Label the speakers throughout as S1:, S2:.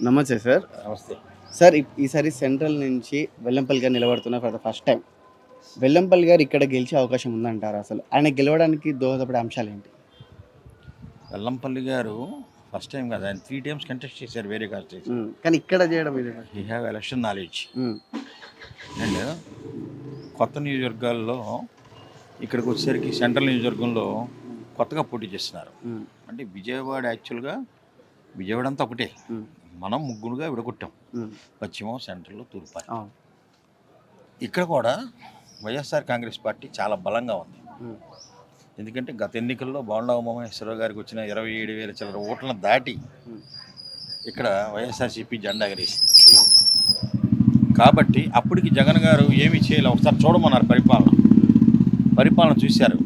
S1: నమస్తే సార్.
S2: నమస్తే.
S1: సార్ ఈసారి సెంట్రల్ నుంచి వెల్లంపల్లి గారు నిలబడుతున్నారు for the first time. Vellampalli గారు ఇక్కడ గెలిచే అవకాశం ఉందంటారు అసలు? ఆయన గెలవడానికి దోహదపడే అంశాలు ఏంటి?
S2: వెల్లంపల్లి గారు ఫస్ట్ టైం కదా ఆయన త్రీ టైమ్స్ కంటెస్ట్ చేశారు వేరే
S1: ఉమ్, కానీ ఇక్కడ చేయడం ఇది.
S2: He have election knowledge and కొత్త నియోజకవర్గాల్లో ఇక్కడికి వచ్చేసరికి సెంట్రల్ నియోజకవర్గంలో కొత్తగా పోటీ చేస్తున్నారు. అంటే విజయవాడ యాక్చువల్గా విజయవాడ అంతా ఒకటే. మనం ముగ్గురుగా విడగొట్టాం. పశ్చిమం సెంట్రల్ తూర్పు ఇక్కడ కూడా వైఎస్ఆర్ కాంగ్రెస్ పార్టీ చాలా బలంగా ఉంది. ఎందుకంటే గత ఎన్నికల్లో బాండా ఉమామహేశ్వరరావు గారికి వచ్చిన ఇరవై ఏడు వేల చిల్లర ఓట్లను దాటి ఇక్కడ వైఎస్ఆర్సీపీ జెండా ఎగరేసింది. కాబట్టి అప్పటికి జగన్ గారు ఏమీ చేయలే. ఒకసారి చూడమన్నారు పరిపాలన. పరిపాలన చూశారు.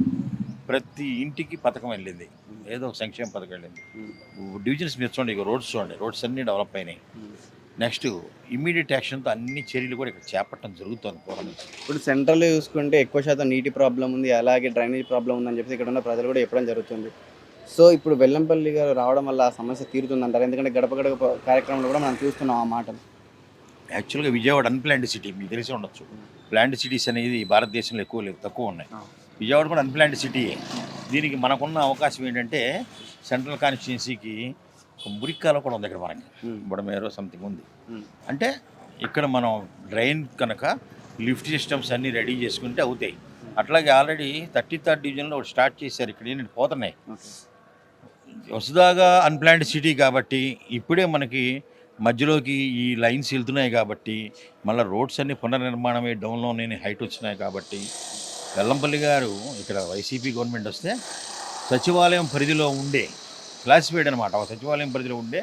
S2: ప్రతి ఇంటికి పథకం వెళ్ళింది. ఏదో ఒక సంక్షేమ పథకం వెళ్ళింది. డివిజన్స్ మీద చూడండి ఇక రోడ్స్ చూడండి రోడ్స్ అన్నీ డెవలప్ అయినాయి. నెక్స్ట్ ఇమ్మీడియట్ యాక్షన్తో అన్ని చర్యలు కూడా ఇక్కడ చేపట్టడం జరుగుతుంది పూర్వం
S1: ఇప్పుడు సెంట్రల్లో చూసుకుంటే ఎక్కువ శాతం నీటి ప్రాబ్లం ఉంది అలాగే డ్రైనేజ్ ప్రాబ్లం ఉందని చెప్పేసి ఇక్కడ ఉన్న ప్రజలు కూడా చెప్పడం జరుగుతుంది. సో ఇప్పుడు వెల్లంపల్లి గారు రావడం వల్ల ఆ సమస్య తీరుతుందంటారు? ఎందుకంటే గడప గడప కార్యక్రమంలో కూడా మనం చూస్తున్నాం ఆ మాటలు.
S2: యాక్చువల్గా విజయవాడ అన్ప్లాండ్ సిటీ మీకు తెలిసి ఉండొచ్చు. ప్లాండ్ సిటీస్ అనేది భారతదేశంలో ఎక్కువ లేవు తక్కువ ఉన్నాయి. విజయవాడ కూడా అన్ప్లాండ్ సిటీయే దీనికి మనకున్న అవకాశం ఏంటంటే సెంట్రల్ కాన్స్టిట్యున్సీకి ఒక మురిక్కాల కూడా ఉంది ఇక్కడ మనకి. బుడమేరో సంథింగ్ ఉంది. అంటే ఇక్కడ మనం డ్రైన్ కనుక లిఫ్ట్ సిస్టమ్స్ అన్నీ రెడీ చేసుకుంటే అవుతాయి. అట్లాగే ఆల్రెడీ థర్టీ థర్డ్ డివిజన్లో స్టార్ట్ చేశారు ఇక్కడ ఏంటంటే పోతున్నాయి. వసుదాగా అన్ప్లాండ్ సిటీ కాబట్టి ఇప్పుడే మనకి మధ్యలోకి ఈ లైన్స్ వెళ్తున్నాయి కాబట్టి మళ్ళీ రోడ్స్ అన్ని పునర్నిర్మాణమే డౌన్లోనే హైట్ వచ్చినాయి కాబట్టి వెల్లంపల్లి గారు ఇక్కడ వైసీపీ గవర్నమెంట్ వస్తే సచివాలయం పరిధిలో ఉండే క్లాసిఫైడ్ అనమాట ఒక సచివాలయం పరిధిలో ఉండే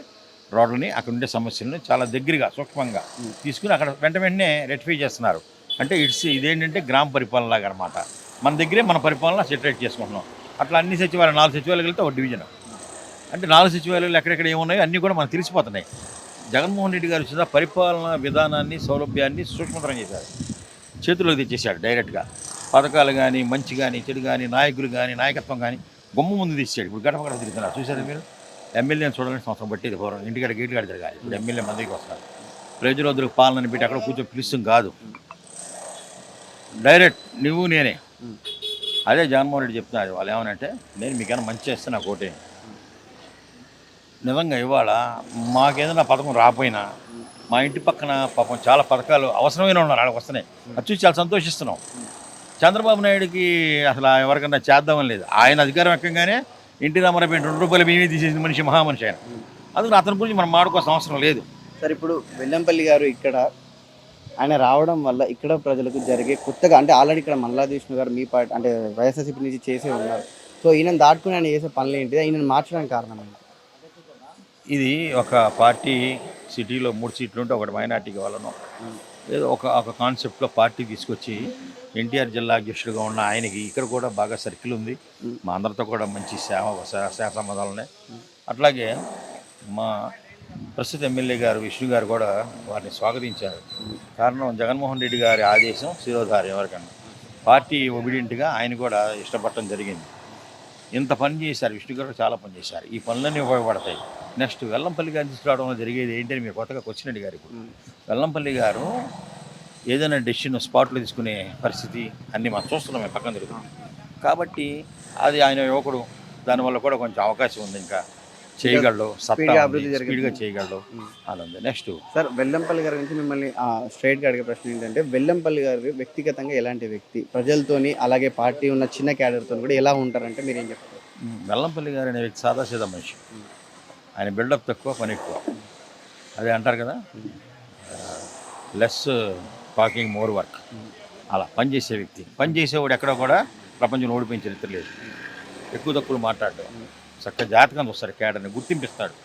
S2: రోడ్లని అక్కడ ఉండే సమస్యలను చాలా దగ్గరగా సూక్ష్మంగా తీసుకుని అక్కడ వెంట వెంటనే రెక్టిఫై చేస్తున్నారు. అంటే ఇట్స్ ఇదేంటంటే గ్రామ పరిపాలన లాగా అనమాట. మన దగ్గరే మన పరిపాలన సెటరేట్ చేసుకుంటున్నాం. అట్లా అన్ని సచివాలయం నాలుగు సచివాలయాలు వెళ్తే ఒక డివిజన్ అంటే నాలుగు సచివాలయాలు ఎక్కడెక్కడ ఏమున్నాయో అన్నీ కూడా మనకు తెలిసిపోతున్నాయి. జగన్మోహన్ రెడ్డి గారు వచ్చేదా పరిపాలన విధానాన్ని సౌలభ్యాన్ని సూక్ష్మతరం చేశారు. చేతిలోకి తెచ్చేశాడు డైరెక్ట్గా పథకాలు కానీ మంచి కానీ చెడు కానీ నాయకులు కానీ నాయకత్వం కానీ బొమ్మ ముందు తీసాడు ఇప్పుడు గడప గడప తిరుగుతున్నారు. చూసారా మీరు? ఎమ్మెల్యేని చూడాలని సంవత్సరం పట్టేది పూర్వం ఇంటికాడ గేటు కాడ తిరగాలి. ఇప్పుడు ఎమ్మెల్యే మందికి వస్తున్నారు. ప్రజలందరూ పాలనని పెట్టి అక్కడ కూర్చొని పిలుస్తాం కాదు. డైరెక్ట్ నువ్వు నేనే. అదే జగన్మోహన్ రెడ్డి చెప్తున్నారు. వాళ్ళు ఏమనంటే నేను మీకైనా మంచి చేస్తాను నాకు నిజంగా ఇవాళ మాకేదైనా పథకం రాపోయినా మా ఇంటి పక్కన పాపం చాలా పథకాలు అవసరమైన ఉన్నారు. వాళ్ళకి వస్తున్నాయి. అది చూసి చాలా సంతోషిస్తున్నాం. చంద్రబాబు నాయుడుకి అసలు ఎవరికన్నా చేద్దామని లేదు. ఆయన అధికారం ఎక్కగానే ఇంటి రామారావు రెండు రూపాయలు మేమే తీసేసిన మనిషి మహామనిషి ఆయన. అందుకని అతని గురించి మనం మాడుకోవాల్సిన అవసరం లేదు.
S1: సార్ ఇప్పుడు వెల్లంపల్లి గారు ఇక్కడ ఆయన రావడం వల్ల ఇక్కడ ప్రజలకు జరిగే కొత్తగా అంటే ఆల్రెడీ ఇక్కడ మల్లాది విష్ణు గారు మీ పార్టీ అంటే వైఎస్ఆర్సీపీ నుంచి చేసే ఉన్నారు. సో ఈయన దాటుకుని ఆయన చేసే పనులు ఏంటి ఈయన మార్చడానికి కారణం
S2: ఇది ఒక పార్టీ సిటీలో మూడు సీట్లు ఉంటే ఒకటి మైనార్టీకి వాళ్ళను. ఏదో ఒక ఒక కాన్సెప్ట్లో పార్టీ తీసుకొచ్చి ఎన్టీఆర్ జిల్లా అధ్యక్షుడిగా ఉన్న ఆయనకి ఇక్కడ కూడా బాగా సర్కిల్ ఉంది. మా అందరితో కూడా మంచి సేవ సే- సేవ సంబంధాలు ఉన్నాయి. అట్లాగే మా ప్రస్తుత ఎమ్మెల్యే గారు విష్ణు గారు కూడా వారిని స్వాగతించారు. కారణం జగన్మోహన్ రెడ్డి గారి ఆదేశం శిరోధార్యం ఎవరికన్నా పార్టీ ఒబిడియంట్గా ఆయన కూడా ఇష్టపడటం జరిగింది. ఇంత పని చేశారు విష్ణు గారు చాలా పని చేశారు. ఈ పనులన్నీ ఉపయోగపడతాయి. నెక్స్ట్ వెల్లంపల్లి గారిని తీసుకురావడం వల్ల జరిగేది ఏంటని మీరు కొత్తగా క్వశ్చన్ అడిగారు ఇప్పుడు. వెల్లంపల్లి గారు ఏదైనా డెసిషన్ స్పాట్లో తీసుకునే పరిస్థితి అన్నీ మనం చూస్తున్నాం మేము పక్కన తిరుగుతున్నాం. కాబట్టి అది ఆయన యువకుడు దానివల్ల కూడా కొంచెం అవకాశం ఉంది ఇంకా. చేయగలడు సత్తా
S1: అభివృద్ధి.
S2: స్పీడ్గా చేయగలడు. అలా ఉంది. నెక్స్ట్
S1: సార్ వెల్లంపల్లి గారి గురించి మిమ్మల్ని స్ట్రైట్గా అడిగే ప్రశ్న ఏంటంటే వెల్లంపల్లి గారు వ్యక్తిగతంగా ఎలాంటి వ్యక్తి? ప్రజలతోని అలాగే పార్టీ ఉన్న చిన్న క్యాడర్తో కూడా ఎలా ఉంటారంటే మీరు ఏం చెప్తారు?
S2: వెల్లంపల్లి గారు అనే వ్యక్తి సాదాసీదా మనిషి. ఆయన బిల్డప్ తక్కువ పని ఎక్కువ. అదే అంటారు కదా? లెస్ టాకింగ్ మోర్ వర్క్ అలా పని చేసే వ్యక్తి. పని చేసేవాడు ఎక్కడ కూడా ప్రపంచంలో ఓడిపోయిన చరిత్ర లేదు. ఎక్కువ తక్కువ మాట్లాడడం. చక్కగా జాతకం వస్తాడు కేడర్ని గుర్తింపిస్తాడు.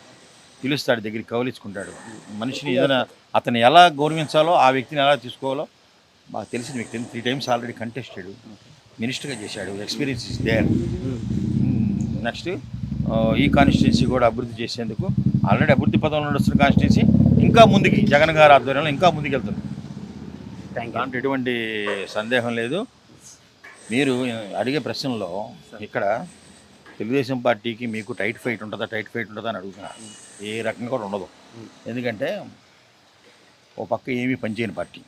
S2: పిలుస్తాడు దగ్గరికి కౌలించుకుంటాడు మనిషిని ఏదైనా అతను ఎలా గౌరవించాలో ఆ వ్యక్తిని ఎలా తీసుకోవాలో బాగా తెలిసిన వ్యక్తిని త్రీ టైమ్స్ ఆల్రెడీ కంటెస్టెడ్ మినిస్టర్గా చేశాడు. ఎక్స్పీరియన్స్ ఇస్ దేర్ నెక్స్ట్ ఈ కాన్స్టిట్యున్సీ కూడా అభివృద్ధి చేసేందుకు ఆల్రెడీ అభివృద్ధి పదంలో నడుస్తున్న కాన్స్టిట్యున్సీ ఇంకా ముందుకి జగన్ గారి ఆధ్వర్యంలో ఇంకా ముందుకు వెళ్తుంది. దాంట్లో ఎటువంటి సందేహం లేదు. మీరు అడిగే ప్రశ్నలో ఇక్కడ తెలుగుదేశం పార్టీకి మీకు టైట్ ఫైట్ ఉంటుందా టైట్ ఫైట్ ఉంటుందా అని అడుగుతున్నారు ఏ రకంగా కూడా ఉండదు. ఎందుకంటే ఓ పక్క ఏమీ పనిచేయని పార్టీ.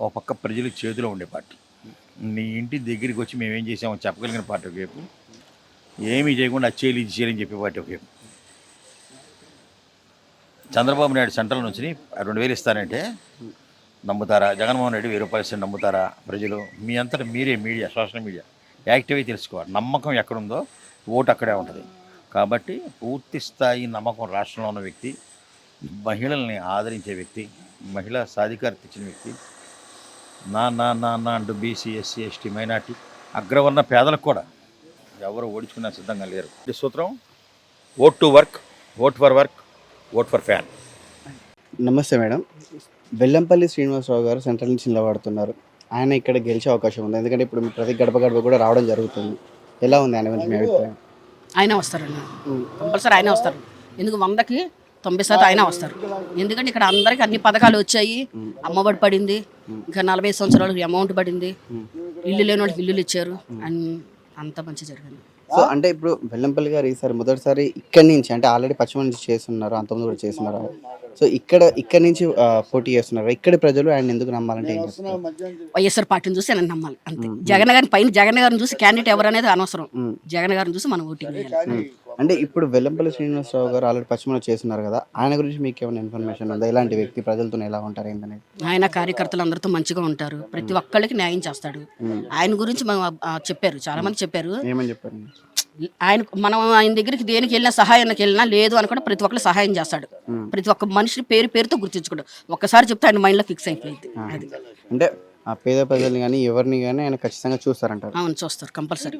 S2: ఓ పక్క ప్రజలకు చేతిలో ఉండే పార్టీ. నీ ఇంటి దగ్గరికి వచ్చి మేము ఏం చేసామో చెప్పగలిగిన పార్టీ ఒకవైపు ఏమీ చేయకుండా అచ్చేయాలి ఇది చేయాలని చెప్పే పార్టీ ఒకవైపు చంద్రబాబు నాయుడు సెంట్రల్ నుంచి రెండు వేలు ఇస్తానంటే నమ్ముతారా? జగన్మోహన్ రెడ్డి వెయ్యి రూపాయలు ఇస్తే నమ్ముతారా ప్రజలు? మీ అంతటా మీరే మీడియా సోషల్ మీడియా. యాక్టివ్ అయి తెలుసుకోవాలి. నమ్మకం ఎక్కడుందో ఓటు అక్కడే ఉంటుంది. కాబట్టి పూర్తి స్థాయి నమ్మకం రాష్ట్రంలో ఉన్న వ్యక్తి మహిళల్ని ఆదరించే వ్యక్తి మహిళా సాధికారత ఇచ్చిన వ్యక్తి నా నా నా నా అంటూ బీసీ ఎస్సీ ఎస్టీ మైనార్టీ అగ్రవర్ణ పేదలకు కూడా ఎవరు ఓడించుకున్నా సిద్ధంగా లేరు. ఈ సూత్రం vote to work vote for work vote for fan
S1: నమస్తే మేడం. బెల్లంపల్లి శ్రీనివాసరావు గారు సెంట్రల్ నుంచి నిలబడుతున్నారు. ఆయన ఇక్కడ గెలిచే అవకాశం ఉంది. ఎందుకంటే ఇప్పుడు మీ ప్రతి గడప గడప కూడా రావడం జరుగుతుంది. ఎలా ఉంది ఆయన గురించి మీ అభిప్రాయం?
S3: ఆయన వస్తారండి కంపల్సరీ ఆయనే వస్తారు. ఎందుకు వందకి తొంభై శాతం ఆయన వస్తారు. ఎందుకంటే ఇక్కడ అందరికి అన్ని పథకాలు వచ్చాయి. అమ్మఒడి పడింది. ఇంకా నలభై సంవత్సరాలు అమౌంట్ పడింది. ఇల్లు లేని వాళ్ళకి ఇల్లులు ఇచ్చారు. అన్ని అంత మంచి జరిగింది.
S1: సో అంటే ఇప్పుడు బెల్లంపల్లి గారు ఈసారి మొదటిసారి ఇక్కడి నుంచి అంటే ఆల్రెడీ పశ్చిమ నుంచి చేస్తున్నారు అంతకుముందు కూడా చేస్తున్నారు. సో ఇక్కడ ఇక్కడ నుంచి పోటీ చేస్తున్నారు. ఇక్కడి ప్రజలు ఆయన ఎందుకు నమ్మాలంటే
S3: వైఎస్ఆర్ పార్టీని చూసి ఆయన నమ్మాలి అంతే. జగన్ గారిని పైన జగన్ గారిని చూసి క్యాండిడేట్ ఎవరు అనేది అనవసరం. జగన్ గారిని చూసి మనం ఓటింగ్
S1: అంటే ఇప్పుడు వెల్లంపల్లి శ్రీనివాసరావు గారు ఆల్రెడీ పశ్చిమలో చేస్తున్నారు కదా ఆయన గురించి మీకు ఏమైనా ఇన్ఫర్మేషన్ ఉందా? ఎలాంటి వ్యక్తి ప్రజలతో ఎలా ఉంటారు? ఏంటనేది
S3: ఆయన కార్యకర్తలు అందరితో మంచిగా ఉంటారు. ప్రతి ఒక్కళ్ళకి న్యాయం చేస్తాడు. ఆయన గురించి మనం చెప్పారు. చాలా మంది చెప్పారు.
S1: ఏమని చెప్పారు?
S3: ఆయన మనం ఆయన దగ్గరికి దేనికి వెళ్ళినా సహాయానికి వెళ్ళినా లేదు అనుకుంటే ప్రతి ఒక్కరు సహాయం చేస్తాడు. ప్రతి ఒక్క మనిషిని పేరు పేరుతో గుర్తించుకోడు. ఒక్కసారి చెప్తే ఆయన మైండ్లో ఫిక్స్ అయిపోయింది అది.
S1: అంటే ఆ పేద ప్రజల్ని కానీ ఎవరిని కానీ ఆయన ఖచ్చితంగా చూస్తారంటారు.
S3: అవును చూస్తారు కంపల్సరీ.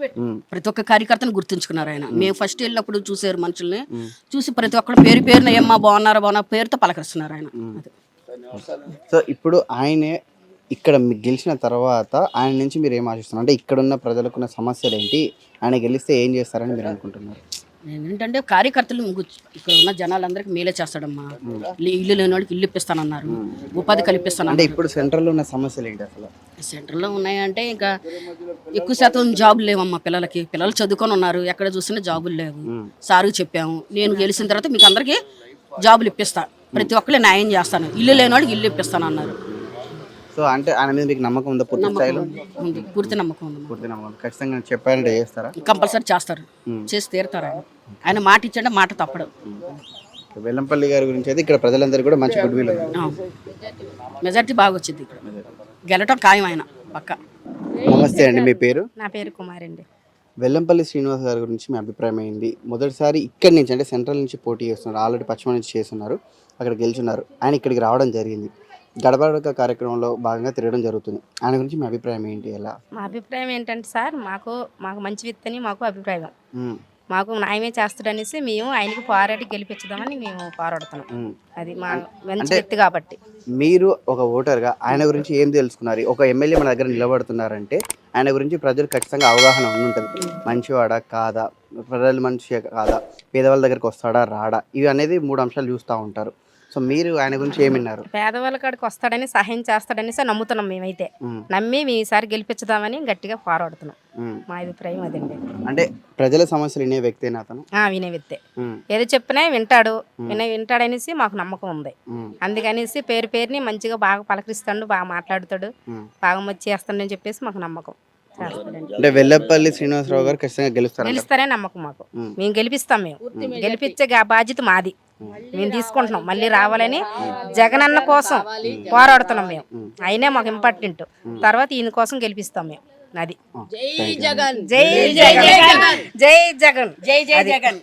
S3: ప్రతి ఒక్క కార్యకర్తను గుర్తుంచుకున్నారు ఆయన. మేము. ఫస్ట్ వెళ్ళినప్పుడు చూసారు మనుషుల్ని. చూసి ప్రతి ఒక్కరు పేరు పేరున ఏమ్మా బాగున్నారా బాగున్నా పేరుతో పలకరిస్తున్నారు ఆయన.
S1: సో ఇప్పుడు ఆయనే ఇక్కడ మీకు గెలిచిన తర్వాత ఆయన నుంచి మీరు ఏం ఆశిస్తున్నారు? అంటే ఇక్కడున్న ప్రజలకున్న సమస్యలు ఏంటి? ఆయన గెలిస్తే ఏం చేస్తారని మీరు అనుకుంటున్నారు?
S3: ఏంటంటే కార్యకర్తలు ఇక్కడ ఉన్న జనాలందరికీ మేలే చేస్తాడమ్మా. ఇల్లు లేని వాళ్ళకి ఇల్లు ఇప్పిస్తానన్నారు. ఉపాధి
S1: అంటే
S3: కల్పిస్తానన్నారు
S1: ఇప్పుడు సెంట్రల్లో ఉన్న సమస్యలు ఏంటి అసలు?
S3: సెంటర్లో ఉన్నాయంటే ఇంకా ఎక్కువ శాతం జాబులు లేవమ్మా పిల్లలకి. పిల్లలు చదువుకొని ఉన్నారు. ఎక్కడ చూసినా జాబులు లేవు. సారుకు చెప్పాము. నేను గెలిచిన తర్వాత మీకు అందరికీ జాబులు ఇప్పిస్తా. ప్రతి ఒక్కరు న్యాయం చేస్తాను. ఇల్లు లేని వాళ్ళకి ఇల్లు ఇప్పిస్తాను అన్నారు
S1: సో అంటే ఆయన మీద మీకు నమ్మకం ఉందా? పూర్తి స్థాయిలో?
S3: ఉంది. పూర్తి నమ్మకం ఉంది
S1: పూర్తి నమ్మకం ఖచ్చితంగా చెప్పారంటే చేస్తారా?
S3: కంపల్సరీ చేస్తారు. చేసి తీరుతారు ఆయన. ఆయన మాట ఇచ్చంటే మాట తప్పడు.
S1: వెల్లంపల్లి గారి గురించి అయితే ఇక్కడ ప్రజలందరికీ కూడా మంచి గుడ్ విల్ ఉంది
S3: మెజార్టీ బాగా వచ్చింది ఇక్కడ. గెలటం ఖాయం ఆయన పక్క.
S1: నమస్తే అండి మీ పేరు?
S4: నా పేరు కుమార్ అండి.
S1: వెల్లంపల్లి శ్రీనివాస్ గారి గురించి మీ అభిప్రాయం ఏంటి? మొదటిసారి ఇక్కడి నుంచి అంటే సెంట్రల్ నుంచి పోటీ చేస్తున్నారు. ఆల్రెడీ పశ్చిమ నుంచి చేస్తున్నారు. అక్కడ గెలుచున్నారు. ఆయన ఇక్కడికి రావడం జరిగింది. గడప గడప కార్యక్రమంలో భాగంగా తిరగడం జరుగుతుంది. ఆయన గురించి మీ అభిప్రాయం ఏంటి? ఎలా?
S4: మా అభిప్రాయం ఏంటంటే సార్ మాకు మాకు మంచి విత్తని మాకు అభిప్రాయం. మాకు న్యాయమే చేస్తాడనేసి మేము ఆయనకి పోరాడి గెలిపించుదామని మేము పోరాడుతున్నాం. అది మా మంచి వ్యక్తి కాబట్టి.
S1: మీరు ఒక ఓటర్గా ఆయన గురించి ఏం తెలుసుకున్నారు? ఒక ఎమ్మెల్యే మన దగ్గర నిలబడుతున్నారంటే ఆయన గురించి ప్రజలు ఖచ్చితంగా అవగాహన ఉంటుంది మంచివాడా కాదా? ప్రజలు మంచి కాదా? పేదవాళ్ళ దగ్గరికి వస్తాడా? రాడా? ఇవి అనేది మూడు అంశాలు చూస్తూ ఉంటారు. సో మీరు ఆయన గురించి ఏమి విన్నారు
S4: పేదవాళ్ళ కాడికి వస్తాడని సహాయం చేస్తాడనేసి నమ్ముతున్నాం మేమైతే. నమ్మి మేము ఈసారి గెలిపించుదామని గట్టిగా పోరాడుతున్నాం. మా అభిప్రాయం అదండి.
S1: అంటే ప్రజల సమస్యలు వినే వ్యక్తేనా అతను?
S4: ఆ, వినే వ్యక్తే. ఏదో చెప్పినా వింటాడు. విన వింటాడనేసి మాకు నమ్మకం ఉంది. అందుకనేసి పేరు పేరుని మంచిగా బాగా పలకరిస్తాడు బాగా మాట్లాడుతాడు. బాగా వచ్చి చేస్తాడని చెప్పేసి మాకు నమ్మకం.
S1: అంటే వెల్లపల్లి శ్రీనివాసరావు గారు ఖచ్చితంగా గెలుస్తారు
S4: గెలుస్తారే నమ్మకం మాకు. మేము. గెలిపిస్తాం మేము గెలిపించే గా- బాధ్యత మాది. మేము తీసుకుంటున్నాం. మళ్ళీ రావాలని జగనన్న కోసం పోరాడుతున్నాం మేము. అయినే మాకు ఇంపార్టెంట్. తర్వాత ఈయన కోసం గెలిపిస్తాం మేము. అది.
S3: జై జగన్.
S4: జై జగన్. జై జగన్.
S3: జై జై జగన్